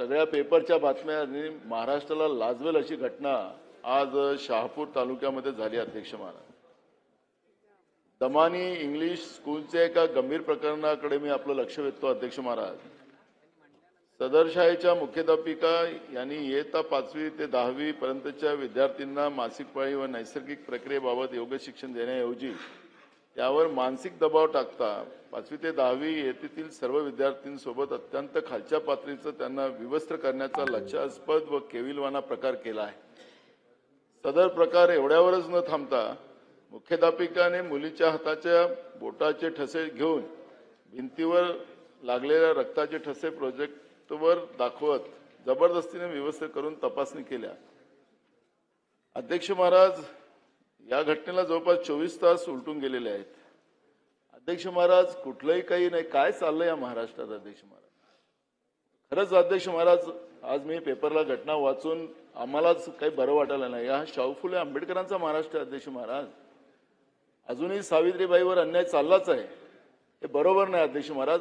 सगळ्या पेपरच्या बातम्या आणि महाराष्ट्राला लाजवेल अशी घटना आज शहापूर तालुक्यामध्ये झाली अध्यक्ष महाराज. दमानी इंग्लिश स्कूलच्या एका गंभीर प्रकरणाकडे मी आपलं लक्ष वेधतो अध्यक्ष महाराज. सदरशाहीच्या मुख्याध्यापिका यांनी इयत्ता पाचवी ते दहावी पर्यंतच्या विद्यार्थ्यांना मासिक पाळी व नैसर्गिक प्रक्रियेबाबत योग्य शिक्षण देण्याऐवजी त्यावर मानसिक दबाव टाकता. पाचवी ते दहावी येथील सर्व विद्यार्थ्यांसोबत अत्यंत खालच्या पातळीचं त्यांना विवस्त्र करण्याचा लक्षास्पद व केविलवाना प्रकार केला आहे. सदर प्रकार एवढ्यावरच न थांबता मुख्याध्यापिकाने मुलीच्या हाताच्या बोटाचे ठसे घेऊन भिंतीवर लागलेल्या रक्ताचे ठसे प्रोजेक्टवर दाखवत जबरदस्तीने व्यवस्था करून तपासणी केल्या. अध्यक्ष महाराज या घटनेला जवळपास चोवीस तास उलटून गेलेले आहेत. अध्यक्ष महाराज कुठलंही काही नाही. काय चाललंय या महाराष्ट्रात अध्यक्ष महाराज? खरंच अध्यक्ष महाराज आज मी पेपरला घटना वाचून आम्हालाच काही बरं वाटायला नाही. हा शाहू फुले आंबेडकरांचा महाराष्ट्र अध्यक्ष महाराज. अजूनही सावित्रीबाईवर अन्याय चाललाच आहे. हे बरोबर नाही अध्यक्ष महाराज.